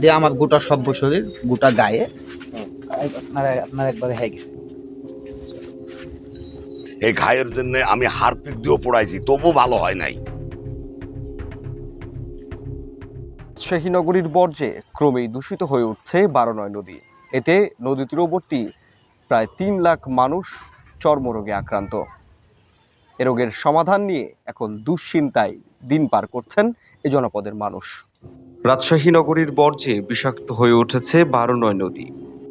দিয়ে আমার গোটা সভ্য শরীর গোটা গায়ে আপনার আপনার একবারে হয়ে গেছে। এই ঘায়ের জন্য আমি হারপিক দিয়েও পড়াইছি তবু ভালো হয় নাই। রাজশাহী নগরীর বর্জ্যে ক্রমেই দূষিত হয়ে উঠছে বারোনয় নদী। এতে নদী তীরবর্তী প্রায় তিন লাখ মানুষ চর্মরোগে আক্রান্ত। এ রোগের সমাধান নিয়ে এখন দুশ্চিন্তায় দিন পার করছেন এ জনপদের মানুষ। রাজশাহী নগরীর বর্জ্যে বিষাক্ত হয়ে উঠেছে বারো নয় নদী।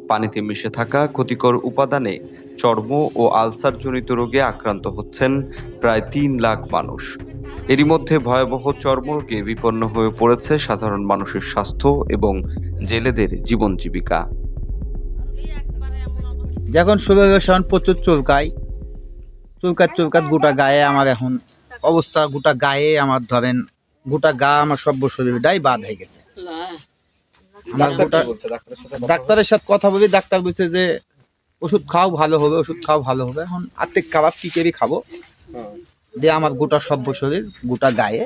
পানিতে মিশে থাকা ক্ষতিকর উপাদানে চর্ম ও আলসারজনিত রোগে আক্রান্ত হচ্ছেন প্রায় তিন লাখ মানুষ। এরই মধ্যে ভয়াবহ চর্মরোগে বিপন্ন হয়ে পড়েছে সাধারণ মানুষের স্বাস্থ্য এবং জেলেদের জীবন জীবিকা। যখন হবে প্রচুর চুলকায় চুলকাত চুলকাত গোটা গায়ে আমার এখন অবস্থা, গোটা গায়ে আমার ধরেন গোটা গা আমার সভ্য শরীরটাই বাদ হয়ে গেছে। আমার গোটা ডাক্তারের সাথে কথা বলি ডাক্তার বলছে যে ওষুধ খাও ভালো হবে ওষুধ খাও ভালো হবে। এখন আর্থিক খাবার কি করে খাব? দিয়ে আমার গোটা সভ্য শরীর গোটা গায়ে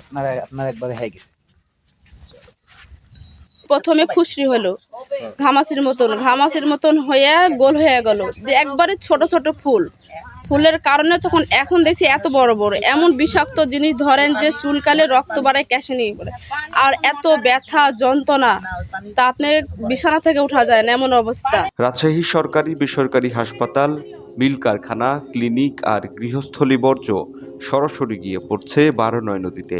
আপনার আপনার একবারে হয়ে গেছে। প্রথমে ফুসরি হলো ঘামাচির মতন ঘামাচির মতন হয়ে গোল হয়ে গেল। একবারে ছোট ছোট ফুল। ফুলের কারণে তখন এখন দেখছি এত বড় বড় এমন বিষাক্ত জিনিস ধরেন যে চুলকালে রক্ত বাড়ায় ক্যাশে নিয়ে পড়ে। আর এত ব্যথা যন্ত্রণা তা আপনি বিছানা থেকে উঠা যায় না এমন অবস্থা। রাজশাহী সরকারি বেসরকারি হাসপাতাল মিল কারখানা ক্লিনিক আর গৃহস্থলী বর্জ্য সরাসরি গিয়ে পড়ছে বারোনয় নদীতে।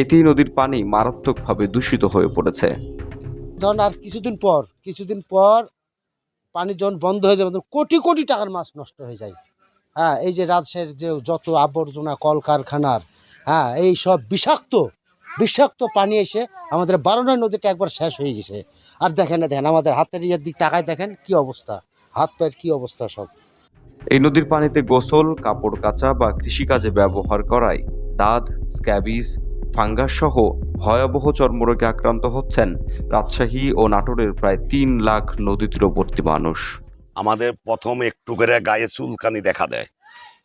এতেই নদীর পানি মারাত্মকভাবে দূষিত হয়ে পড়েছে। ধরুন আর কিছুদিন পর কিছুদিন পর পানি যখন বন্ধ হয়ে যাবে কোটি কোটি টাকার মাছ নষ্ট হয়ে যায়। হ্যাঁ এই যে রাজশাহীর যে যত আবর্জনা কলকারখানার হ্যাঁ এই সব বিষাক্ত বিষাক্ত পানি এসে আমাদের বারোনা নদীটা একবার শেষ হয়ে গেছে। আর দেখেন না দেখেন আমাদের হাতের ইয়ের দিক তাকায় দেখেন কি অবস্থা। হাত পায়ের কি অবস্থা সব। এই নদীর পানিতে গোসল কাপড় কাচা বা কৃষিকাজে ব্যবহার করায় দাঁত স্ক্যাবিস ফাঙ্গাস সহ ভয়াবহ চর্মরোগে আক্রান্ত হচ্ছেন রাজশাহী ও নাটোরের প্রায় তিন লাখ নদী তীরবর্তী মানুষ। আমাদের প্রথম একটু করে গায়ে চুলকানি দেখা দেয়।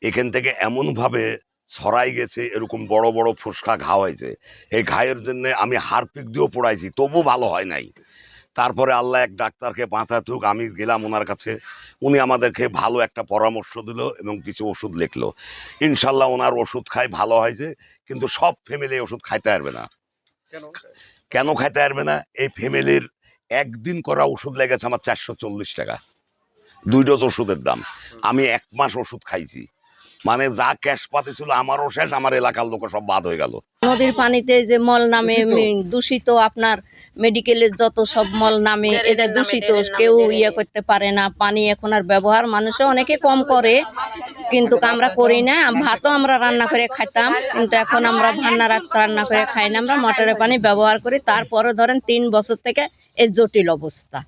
এখান থেকে এমনভাবে ছড়াই গেছে এরকম বড় বড় ফুসকা ঘা হয়েছে। এই ঘায়ের জন্য আমি হারপিক দিয়েও পড়াইছি তবু ভালো হয় নাই। তারপরে আল্লাহ এক ডাক্তারকে বাঁচাতুক আমি গেলাম ওনার কাছে। উনি আমাদেরকে ভালো একটা পরামর্শ দিল এবং কিছু ওষুধ লিখলো। ইনশাল্লাহ ওনার ওষুধ খাই ভালো হয়েছে কিন্তু সব ফ্যামিলি ওষুধ খাইতে পারবে না। কেন খাইতে পারবে না? এই ফ্যামিলির একদিন করা ওষুধ লেগেছে আমার চারশো চল্লিশ টাকা। দুই ডোজ ওষুধের দাম। আমি এক মাস ওষুধ খাইছি। মানে যা ক্যাশ পাতি ছিল আমারও শেষ আমার এলাকার লোক সব বাদ হয়ে গেল। নদীর পানিতে যে মল নামে দূষিত? আপনার মেডিকেলের যত সব মল নামে এটা দূষিত কেউ ইয়ে করতে পারে না পানি এখন আর ব্যবহার মানুষে অনেকে কম করে কিন্তু আমরা করি না। ভাতও আমরা রান্না করে খাইতাম কিন্তু এখন আমরা ভান্না রান্না করে খাই না আমরা মটরের পানি ব্যবহার করি। তারপরে ধরেন তিন বছর থেকে এই জটিল অবস্থা।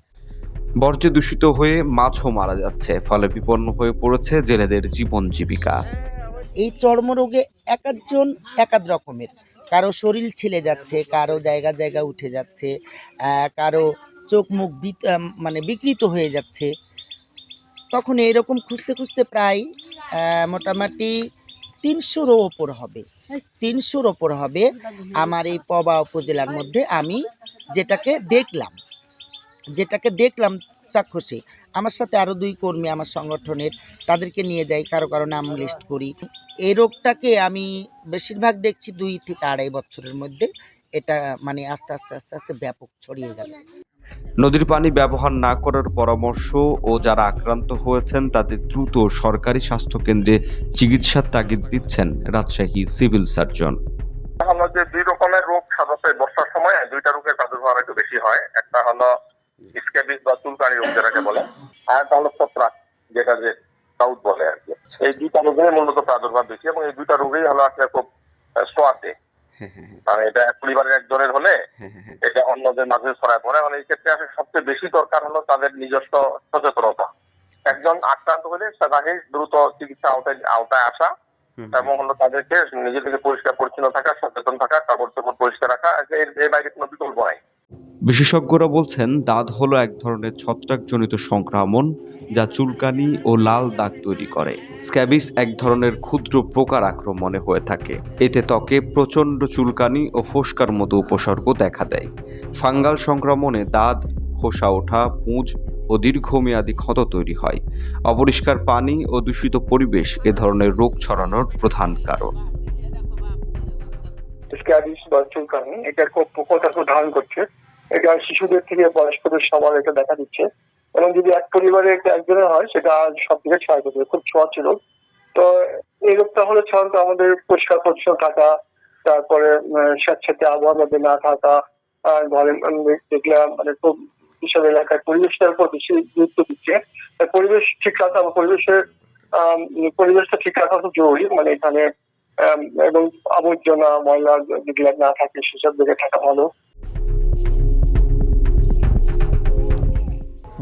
বর্জ্যে দূষিত হয়ে মাছও মারা যাচ্ছে, ফলে বিপন্ন হয়ে পড়েছে জেলেদের জীবন জীবিকা। এই চর্মরোগে এক একজন এক এক রকমের। কারও শরীর ছিলে যাচ্ছে, কারও জায়গা জায়গা উঠে যাচ্ছে কারও চোখ মুখ মানে বিকৃত হয়ে যাচ্ছে। তখন এইরকম খুঁজতে খুঁজতে প্রায় মোটামুটি তিনশোরও ওপর হবে। তিনশোর ওপর হবে আমার এই পবা উপজেলার মধ্যে আমি যেটাকে দেখলাম। যেটাকে দেখলাম চাক্ষুষে আমার সাথে আরও দুই কর্মী আমার সংগঠনের তাদেরকে নিয়ে যাই কারও কারও নাম লিস্ট করি। এই রোগটাকে আমি বেশিরভাগ দেখছি দুই থেকে আড়াই বছরের মধ্যে। এটা মানে আস্তে আস্তে আস্তে আস্তে ব্যাপক ছড়িয়ে গেল। নদীর পানি ব্যবহার না করার পরামর্শ ও যারা আক্রান্ত হয়েছেন তাদের দ্রুত সরকারি স্বাস্থ্যকেন্দ্রে চিকিৎসার তাগিদ দিচ্ছেন রাজশাহী সিভিল সার্জন। হলো যে দুই রকমের রোগ সাধারণত বর্ষার সময়। দুইটা রোগের প্রাদুর্ভাব একটু বেশি হয়। একটা হলো স্ক্যাবিস বা চুলকানি রোগ যেটাকে বলে আর একটা ছত্রাক যেটা যে সাউথ বলে আর কি। এই দুইটা রোগের মূলত প্রাদুর্ভাব বেশি এবং এই দুইটা রোগেই হলো আসলে খুব সোয়াতে। মানে এটা এক পরিবারের একজনের হলে এটা অন্যদের মাঝে ছড়ায় পড়ে মানে এই ক্ষেত্রে আসলে সবচেয়ে বেশি দরকার হলো তাদের নিজস্ব সচেতনতা। একজন আক্রান্ত হলে তাকে দ্রুত চিকিৎসা আওতায় আওতায় আসা এবং হলো তাদেরকে নিজে থেকে পরিষ্কার পরিচ্ছন্ন থাকা সচেতন থাকা কাপড় চোপড় পরিষ্কার রাখা এর এর বাইরে কোনো বিকল্প নাই। বিশেষজ্ঞরা বলছেন, দাঁত হলো এক ধরনের ছত্রাকজনিত সংক্রমণ যা চুলকানি ও লাল দাগ তৈরি করে। স্ক্যাবিস এক ধরনের ক্ষুদ্র পোকার আক্রমণে হয়ে থাকে। এতে ত্বকে প্রচণ্ড চুলকানি ও ফোস্কার মতো উপসর্গ দেখা দেয়। ফাঙ্গাল সংক্রমণে দাঁত, খোসা ওঠা, পুঁজ ও দীর্ঘমেয়াদী ক্ষত তৈরি হয়। অপরিষ্কার পানি ও দূষিত পরিবেশ এ ধরনের রোগ ছড়ানোর প্রধান কারণ। স্ক্যাবিস বা চুলকানি এটা ধারণ করছে। এটা শিশুদের থেকে বয়স্কদের সবার এটা দেখা দিচ্ছে। এবং যদি এক পরিবারে একজনের হয় সেটা সব দিকে ছড়াই দেবে খুব ছোঁয়াচে রোগ তো এই রোগটা হলে সাধারণত আমাদের পরিষ্কার পরিচ্ছন্ন থাকা তারপরে স্যাঁতস্যাঁতে আবহাওয়ার মধ্যে না থাকা ঘরে উম, দেখলে মানে খুব বিশাল এলাকায় পরিবেশটার উপর বেশি গুরুত্ব দিচ্ছে। পরিবেশ ঠিক রাখা পরিবেশের পরিবেশটা ঠিক রাখা খুব জরুরি। মানে এখানে এবং আবর্জনা ময়লা যেগুলো না থাকে সেসব জায়গায় থাকা ভালো।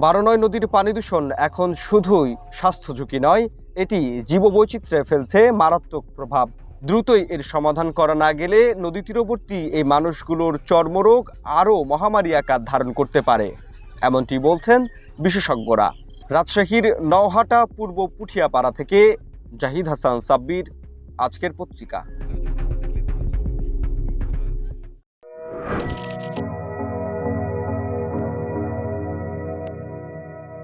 বারনয় নদীর পানি দূষণ এখন শুধুই স্বাস্থ্য ঝুঁকি নয়, এটি জীববৈচিত্র্যে ফেলছে মারাত্মক প্রভাব। দ্রুতই এর সমাধান করা না গেলে নদী তীরবর্তী এই মানুষগুলোর চর্মরোগ আরও মহামারী আকার ধারণ করতে পারে, এমনটি বলছেন বিশেষজ্ঞরা। রাজশাহীর নওহাটা পূর্ব পুঠিয়াপাড়া থেকে জাহিদ হাসান সাব্বির, আজকের পত্রিকা।